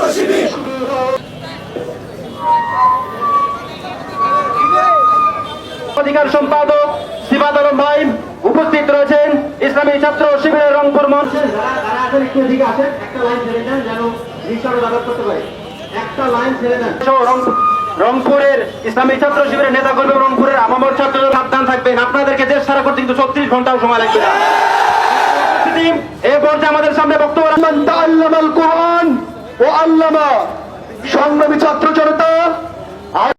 ছাত্র শিবির অধিকার সম্পাদক সিবাদ আলম ভাই উপস্থিত রয়েছেন। ইসলামী ছাত্র শিবিরের রংপুর রংপুরের ইসলামী ছাত্র শিবিরের নেতা কর্মী রংপুরের আমামর ছাত্র সাবধান থাকবেন। আপনাদেরকে দেশ ছাড়া করতে কিন্তু ছত্রিশ ঘন্টাও সময় লাগবে না। এ পর্যায়ে আমাদের সামনে বক্তব্য ও আল্লামা সংগ্রামী ছাত্র জনতা